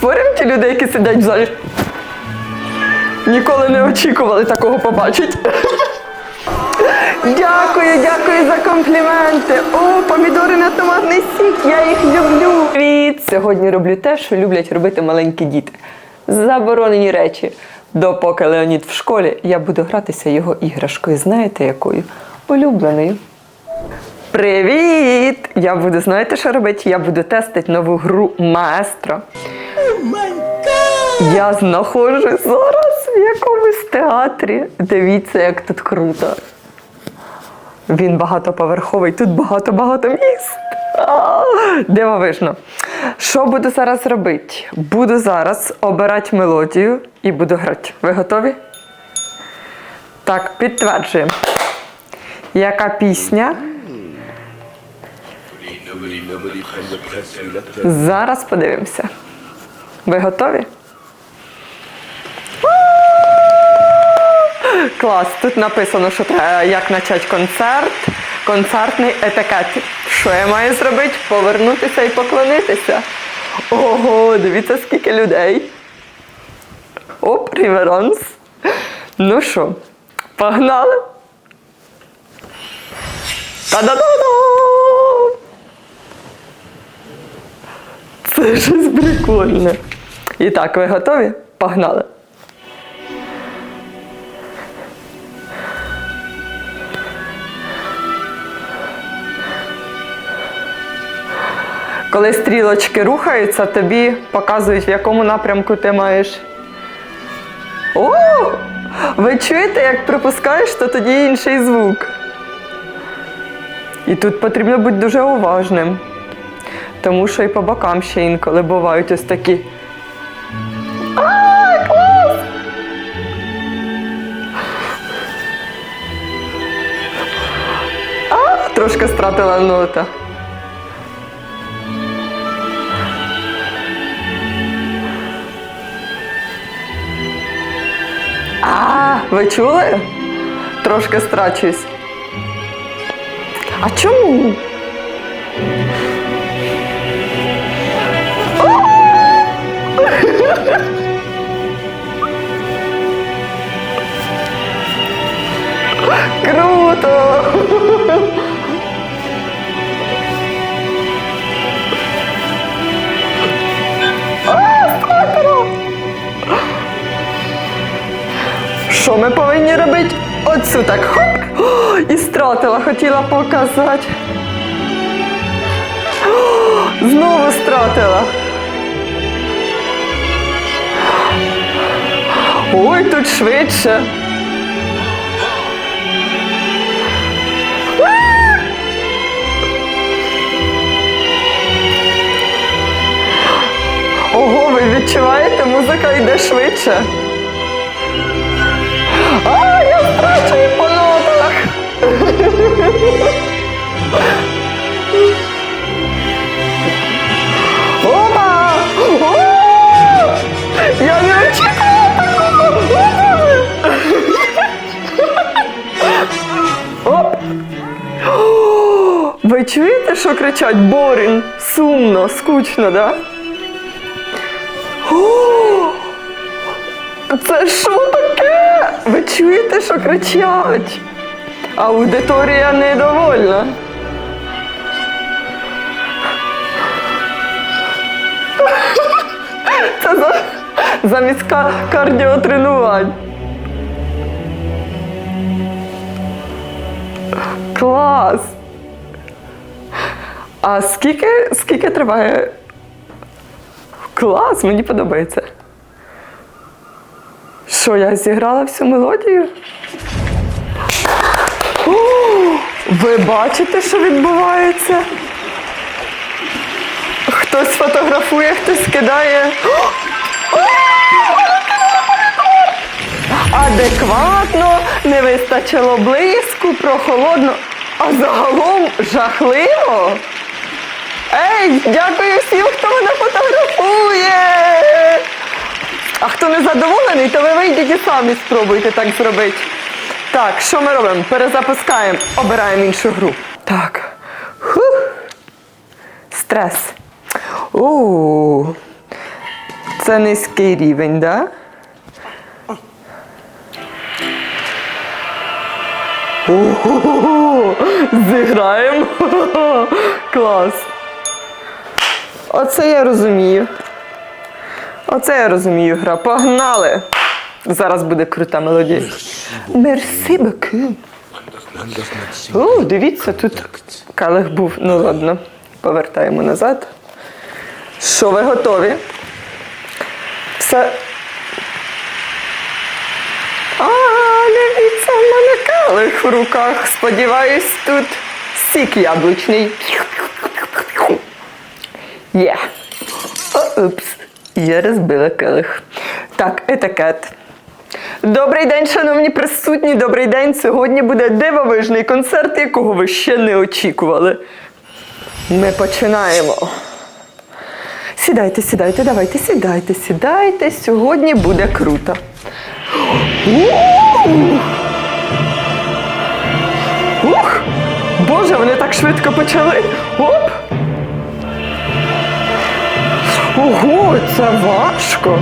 Спорим, ті люди, які сидять в залі. Ніколи не очікували такого побачити. Дякую, дякую за компліменти. О, помідори на томатний сік, я їх люблю. Привіт! Сьогодні роблю те, що люблять робити маленькі діти. Заборонені речі. Допоки Леонід в школі, я буду гратися його іграшкою. Знаєте якою? Улюбленою. Привіт! Я буду, знаєте, що робити? Я буду тестити нову гру Маестро. Я знаходжусь зараз в якомусь театрі. Дивіться, як тут круто. Він багатоповерховий, тут багато-багато міст. Дивовижно. Що буду зараз робити? Буду зараз обирати мелодію і буду грати. Ви готові? Так, підтверджуємо. Яка пісня? Зараз подивимося. Ви готові? Клас, тут написано, що треба як почати концерт, концертний етикет. Що я маю зробити? Повернутися і поклонитися. Ого, дивіться, скільки людей. Оп, реверанс. Ну що, погнали? Та-да-да-да! Це щось прикольне. І так, ви готові? Погнали. Коли стрілочки рухаються, тобі показують, в якому напрямку ти маєш. О! Ви чуєте, як пропускаєш, то тоді інший звук. І тут потрібно бути дуже уважним. Тому що і по бокам ще інколи бувають ось такі. А, клас! Трошки стратила нота. Ви чули? Трошки страчусь. А чому? О, і стратила, хотіла показати. Знову стратила. Ой, тут швидше. Ого, ви відчуваєте, музика йде швидше. А, я нотах. Опа! О! Я не очікувала! Ви чуєте, що кричать Борін? Сумно, скучно, да? О! Це що таке? Ви чуєте, що кричать? Аудиторія недовольна. Це за, замість ка- кардіотренувань. Клас! А скільки, скільки триває? Клас, мені подобається. Що, я зіграла всю мелодію? О, ви бачите, що відбувається? Хтось фотографує, хтось кидає. Адекватно, не вистачило блиску, прохолодно, а загалом жахливо. Ей, дякую всім, хто мене фотографує. А хто не задоволений, то ви вийдіть і самі спробуйте так зробити. Так, що ми робимо? Перезапускаємо, обираємо іншу гру. Так. Хух. Стрес. У. Це низький рівень, да? Ого, зіграємо. Клас. Оце я розумію. Оце я розумію гра. Погнали! Зараз буде крута мелодія. Мерсі беку. О, дивіться, тут калих був. Ну ладно, повертаємо назад. Що ви готові? Все. А, дивіться, в мене калих в руках. Сподіваюсь, тут сік яблучний. Є. О, Упс. Я розбила келих. Так, етикет. Добрий день, шановні присутні. Добрий день. Сьогодні буде дивовижний концерт, якого ви ще не очікували. Ми починаємо. Сідайте, сідайте, давайте, сідайте, сідайте. Сьогодні буде круто. Ух! Боже, вони так швидко почали. Оп! Ого, це важко.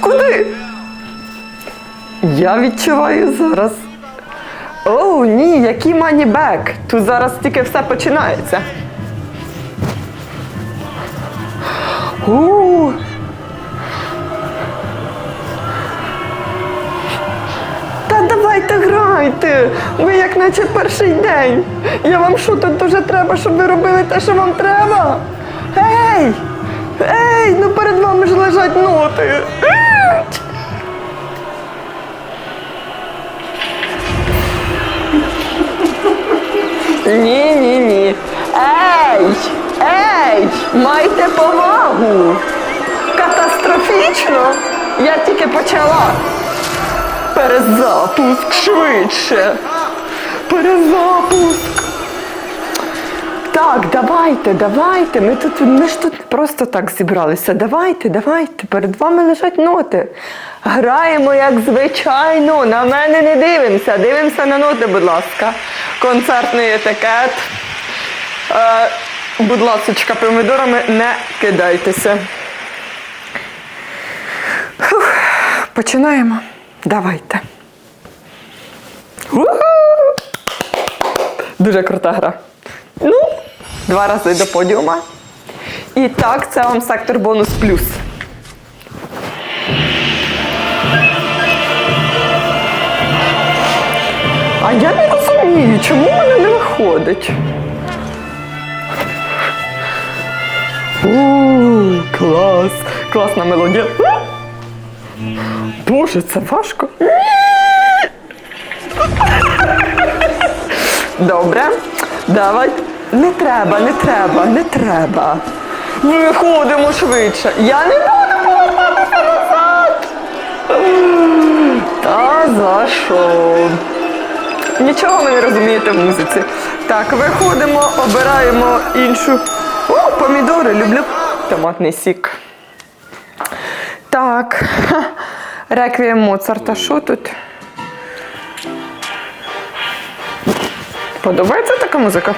Куди? Я відчуваю зараз. О, ні, який манібек. Тут зараз тільки все починається. У. Та давайте грайте. Ви як наче перший день. Я вам що тут дуже треба, щоб ви робили те, що вам треба? Ей! Ну перед вами ж лежать ноти. Ні, ні, ні. Ей! Ей! Майте повагу! Катастрофічно! Я тільки почала. Перезапуск швидше. Перезапуск. Так, давайте, давайте. Ми тут ми ж тут просто так зібралися. Давайте, давайте. Перед вами лежать ноти. Граємо як звичайно. На мене не дивимося. Дивимося на ноти, будь ласка. Концертний етикет. Е, будь ласочка, помідорами не кидайтеся. Фух, починаємо. Давайте. Дуже крута гра. Ну, два рази до подіума. І так, це вам сектор бонус плюс. А я не розумію, чому в мене не виходить. У, клас! Класна мелодія. Боже, це важко. Добре. Давай. Не треба, не треба, не треба. Ми ходимо швидше. Я не буду повертатися назад. Та за що? Нічого ви не розумієте в музиці. Так, виходимо, обираємо іншу. О, помідори, люблю томатний сік. Так. Реквієм Моцарта. Що тут? Подобається така музика?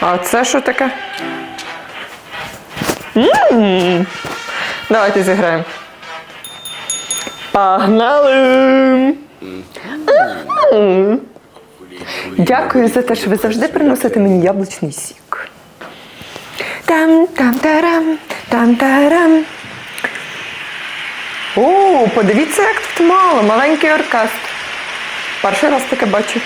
А це що таке? М. Давайте зіграємо. Погнали! М. Дякую за те, що ви завжди приносите мені яблучний сік. Там там тарам, там тарам. О, подивіться, як тут мало, маленький оркестр. Перший раз таке бачу.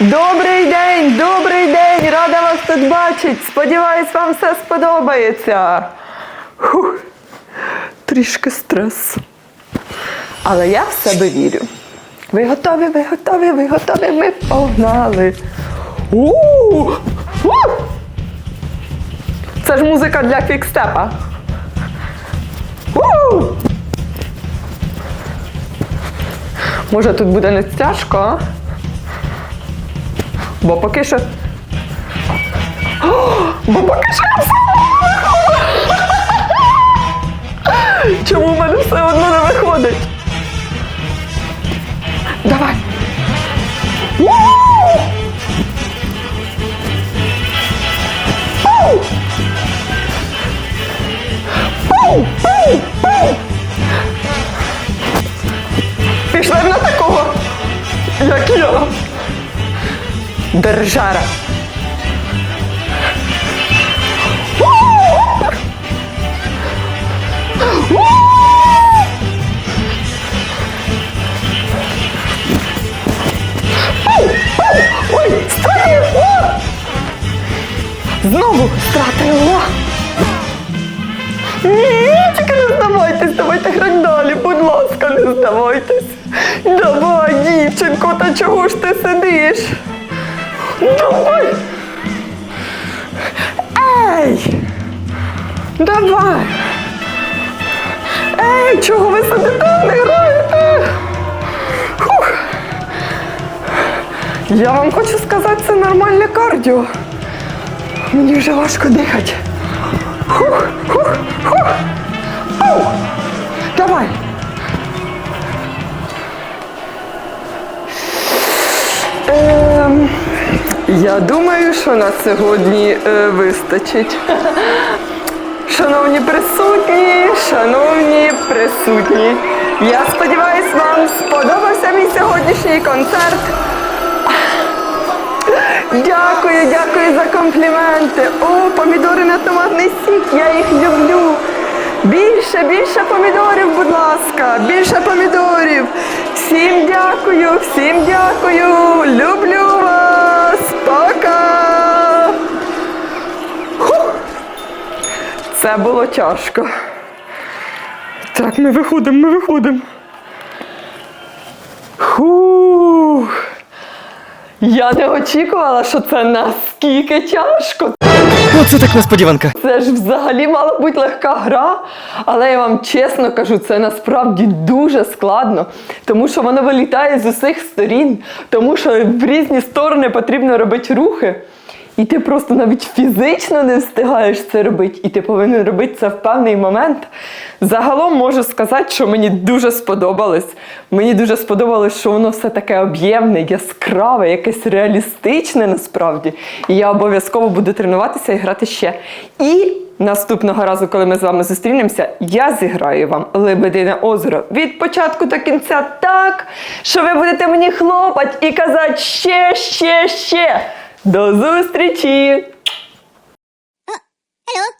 Добрий день, добрий день! Рада вас тут бачити. Сподіваюсь, вам все сподобається. Фух, трішки стрес. Але я в себе вірю. Ви готові, ви готові, ви готові, ми погнали. У! У! Це ж музика для квікстепа. У! Може тут буде не тяжко. Бо поки що. О, бо поки що виходить. Чому в мене все одно не виходить? Давай. Пішли як я. Держара. Ой, стратив! О! Знову стратила! Ні, тільки не здавайтесь, давайте грати далі, будь ласка, не здавайтесь. Давай, дівчинко, та чого ж ти сидиш? Давай! Ей! Давай! Ей, чого ви сидите, не граєте? Фух. Я вам хочу сказати, це нормальне кардіо. Мені вже важко дихати. Хух, хух, хух. Ау. Давай. Ем, я думаю, що на сьогодні е, вистачить. Шановні присутні, шановні присутні, я сподіваюся, вам сподобався мій сьогоднішній концерт. Дякую, дякую за компліменти. О, помідори на томатний сік, я їх люблю. Більше, більше помідорів, будь ласка, більше помідорів. Всім дякую, всім дякую. Люблю вас. Пока. Це було тяжко. Так, ми виходимо, ми виходимо. Хух. Я не очікувала, що це наскільки тяжко. Оце так несподіванка. Це ж взагалі мала бути легка гра, але я вам чесно кажу, це насправді дуже складно, тому що воно вилітає з усіх сторін, тому що в різні сторони потрібно робити рухи. І ти просто навіть фізично не встигаєш це робити, і ти повинен робити це в певний момент. Загалом можу сказати, що мені дуже сподобалось. Мені дуже сподобалось, що воно все таке об'ємне, яскраве, якесь реалістичне насправді. І я обов'язково буду тренуватися і грати ще. І наступного разу, коли ми з вами зустрінемося, я зіграю вам Лебедине озеро від початку до кінця так, що ви будете мені хлопати і казати ще, ще, ще. До зустрічі! Hello.